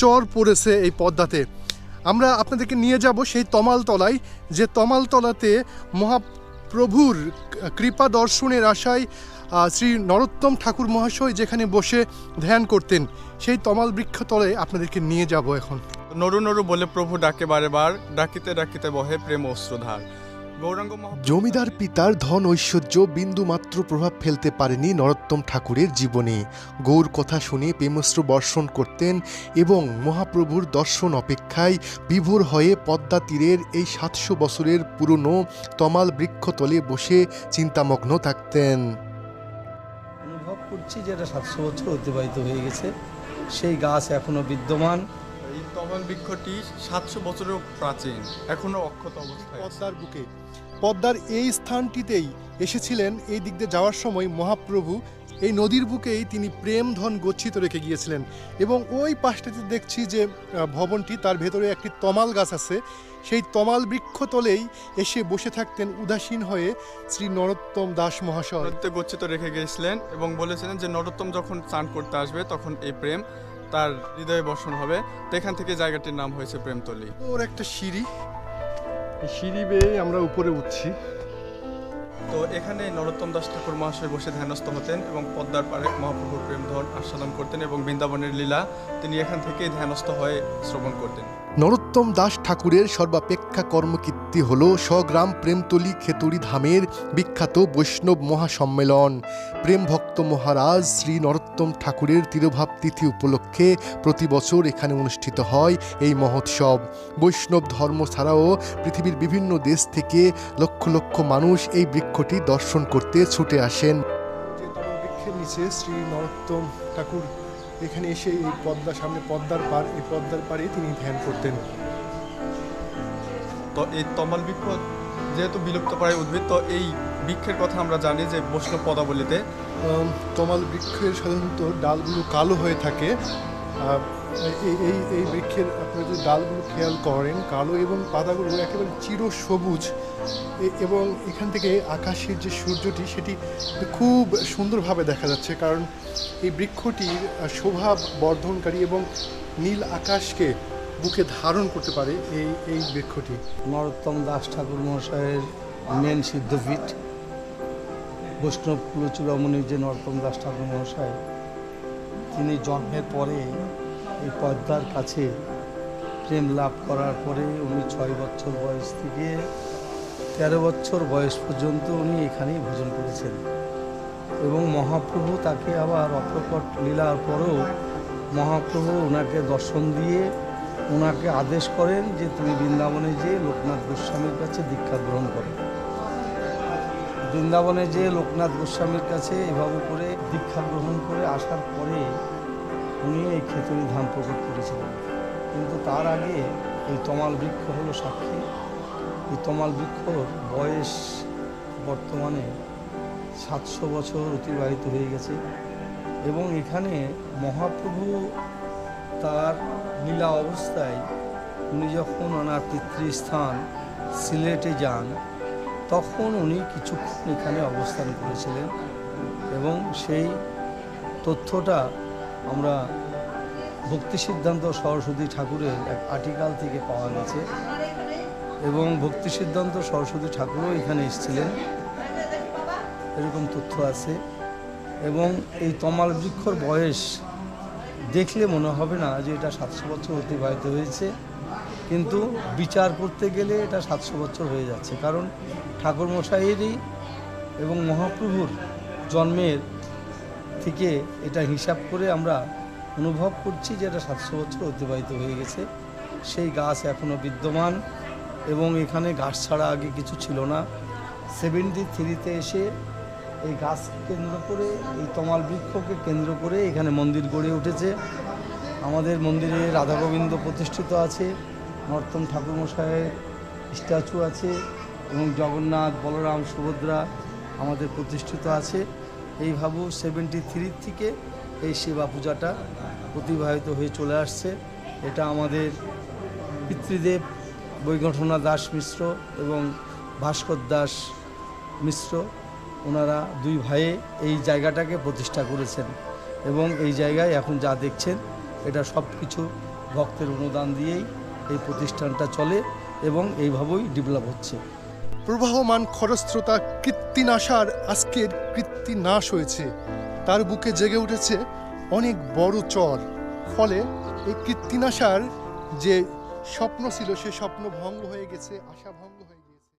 চর পড়েছে এই পদ্মাতে। আমরা আপনাদেরকে নিয়ে যাব সেই তমালতলায়, যে তমালতলাতে মহাপ্রভুর কৃপা দর্শনের আশায় শ্রী নরোত্তম ঠাকুর মহাশয় যেখানে বসে ধ্যান করতেন, সেই তমাল বৃক্ষতলে আপনাদেরকে নিয়ে যাব এখন। নরু নরু বলে প্রভু ডাকে বারে বার, ডাকিতে ডাকিতে বহে প্রেম অশ্রুধার। জমিদার পিতার ধন ঐশ্বর্য বিন্দুমাত্র প্রভাব ফেলতে পারেনি নরোত্তম ঠাকুরের জীবনে। গৌর কথা শুনে প্রেমস্ত্র বর্ষণ করতেন এবং মহাপ্রভুর দর্শন অপেক্ষায় বিভোর হয়ে পদ্মা তীরের এই সাতশো বছরের পুরনো তমাল বৃক্ষতলে বসে চিন্তামগ্ন থাকতেন। অনুভব করছি যে এটা সাতশো বছর অতিবাহিত হয়ে গেছে। সেই গাছ এখনও বিদ্যমান। এই তমাল বৃক্ষটি সাতশো বছরেও প্রাচীন এখনও অক্ষত অবস্থায় পদ্মার বুকে। পদ্মার এই স্থানটিতেই এসেছিলেন এই দিক দিয়ে যাওয়ার সময় মহাপ্রভু। এই নদীর বুকেই তিনি প্রেম ধন গচ্ছিত রেখে গিয়েছিলেন এবং ওই পাশটাতে দেখছি যে ভবনটি তার ভেতরে একটি তমাল গাছ আছে। সেই তমাল বৃক্ষ তলেই এসে বসে থাকতেন উদাসীন হয়ে শ্রী নরোত্তম দাস মহাশয়। গচ্ছিত রেখে গিয়েছিলেন এবং বলেছিলেন যে নরোত্তম যখন চান করতে আসবে তখন এই প্রেম তার হৃদয়ে বসন হবে। তো এখান থেকে জায়গাটির নাম হয়েছে প্রেমতলি। ওর একটা সিঁড়ি। সিঁড়ি বেয়ে আমরা উপরে উঠছি। তো এখানে নরোত্তম দাস ঠাকুর মহাশয় বসে ধ্যানস্থ হতেন এবং পদ্মার পারে মহাপ্রভুর প্রেম ধন আস্বাদন করতেন এবং বৃন্দাবনের লীলা তিনি এখান থেকেই ধ্যানস্থ হয়ে শ্রবণ করতেন। নরোত্তম দাস ঠাকুরের সর্বাপেক্ষা কর্মকীর্তি হল স্বগ্রাম প্রেমতলী খেতুরি ধামের বিখ্যাত বৈষ্ণব মহাসম্মেলন। প্রেম ভক্ত মহারাজ শ্রী নরোত্তম ঠাকুরের তিরোভাব তিথি উপলক্ষে প্রতি বছর এখানে অনুষ্ঠিত হয় এই মহোৎসব। বৈষ্ণব ধর্ম ছাড়াও পৃথিবীর বিভিন্ন দেশ থেকে লক্ষ লক্ষ মানুষ এই বৃক্ষটি দর্শন করতে ছুটে আসেন। বৃক্ষের নিচে শ্রী নরোত্তম ঠাকুর। এখানে এসে এই পদ্মা সামনে পদ্মার পার এই পদ্মার পাড়ে তিনি ধ্যান করতেন। তো এই তমাল বৃক্ষ যেহেতু বিলুপ্ত প্রায় উদ্ভিদ তো এই বৃক্ষের কথা আমরা জানি যে বৈষ্ণব পদাবলিতে তমাল বৃক্ষের সাধারণত ডালগুলো কালো হয়ে থাকে। এই এই বৃক্ষের আপনারা যদি ডালগুলো খেয়াল করেন, কালো এবং পাতাগুলো একেবারে চির সবুজ। এবং এখান থেকে আকাশের যে সূর্যটি, সেটি খুব সুন্দরভাবে দেখা যাচ্ছে, কারণ এই বৃক্ষটির শোভা বর্ধনকারী এবং নীল আকাশকে বুকে ধারণ করতে পারে এই এই বৃক্ষটি। নরোত্তম দাস ঠাকুর মহাশয়ের মেন সিদ্ধপীঠ, বৈষ্ণব কুলচূড়ামণির যে নরোত্তম দাস ঠাকুর মহাশয় তিনি জন্মের পরে এই পদ্মার কাছে প্রেম লাভ করার পরে উনি ছয় বছর বয়স থেকে তেরো বছর বয়স পর্যন্ত উনি এখানেই ভোজন করেছেন। এবং মহাপ্রভু তাকে আবার অপ্রকট লীলার পরেও মহাপ্রভু ওনাকে দর্শন দিয়ে ওনাকে আদেশ করেন যে তুমি বৃন্দাবনে যেয়ে লোকনাথ গোস্বামীর কাছে দীক্ষা গ্রহণ করো। বৃন্দাবনে যে লোকনাথ গোস্বামীর কাছে এভাবে করে দীক্ষা গ্রহণ করে আসার পরে উনি এই খেতুরি ধাম প্রকট করেছিলেন। কিন্তু তার আগে এই তমাল বৃক্ষ হলো সাক্ষী। এই তমাল বৃক্ষর বয়স বর্তমানে সাতশো বছর অতিবাহিত হয়ে গেছে এবং এখানে মহাপ্রভু তার লীলা অবস্থায় উনি যখন ওনার পিতৃস্থান সিলেটে যান তখন উনি কিছুক্ষণ এখানে অবস্থান করেছিলেন এবং সেই তথ্যটা আমরা ভক্তি সিদ্ধান্ত সরস্বতী ঠাকুরের এক আর্টিকাল থেকে পাওয়া গেছে এবং ভক্তি সিদ্ধান্ত সরস্বতী ঠাকুরও এখানে এসেছিলেন। এরকম তথ্য আছে এবং এই তমাল বৃক্ষর বয়স দেখলে মনে হবে না যে এটা সাতশো বছর অতিবাহিত হয়েছে। কিন্তু বিচার করতে গেলে এটা সাতশো বছর হয়ে যাচ্ছে। কারণ ঠাকুর মশাইয়েরই এবং মহাপ্রভুর জন্মের থেকে এটা হিসাব করে আমরা অনুভব করছি যে এটা সাতশো বছর অতিবাহিত হয়ে গেছে। সেই গাছ এখনও বিদ্যমান এবং এখানে গাছ ছাড়া আগে কিছু ছিল না। সেভেন্টি থ্রিতে এসে এই গাছ কেন্দ্র করে, এই তমাল বৃক্ষকে কেন্দ্র করে এখানে মন্দির গড়ে উঠেছে। আমাদের মন্দিরে রাধা গোবিন্দ প্রতিষ্ঠিত আছে, নর্তন ঠাকুরমশাইয়ের স্ট্যাচু আছে এবং জগন্নাথ, বলরাম, সুভদ্রা আমাদের প্রতিষ্ঠিত আছে। এই ভাবু সেভেন্টি থ্রি থেকে এই সেবা পূজাটা প্রতিবাহিত হয়ে চলে আসছে। এটা আমাদের পিতৃদেব বৈগঠনা দাস মিশ্র এবং ভাস্কর দাস মিশ্র ওনারা দুই ভাইয়ে এই জায়গাটাকে প্রতিষ্ঠা করেছেন এবং এই জায়গায় এখন যা দেখছেন, এটা সব কিছু ভক্তের অনুদান দিয়েই এই প্রতিষ্ঠানটা চলে এবং এইভাবেই ডেভেলপ হচ্ছে। প্রবাহমান খরস্রোতা কৃত্তিনাশার আজকের কৃত্তিনাশ হয়েছে। তার বুকে জেগে উঠেছে অনেক বড় চর। ফলে এই কৃত্তিনাশার যে স্বপ্ন ছিল, সে স্বপ্ন ভঙ্গ হয়ে গেছে, আশা ভঙ্গ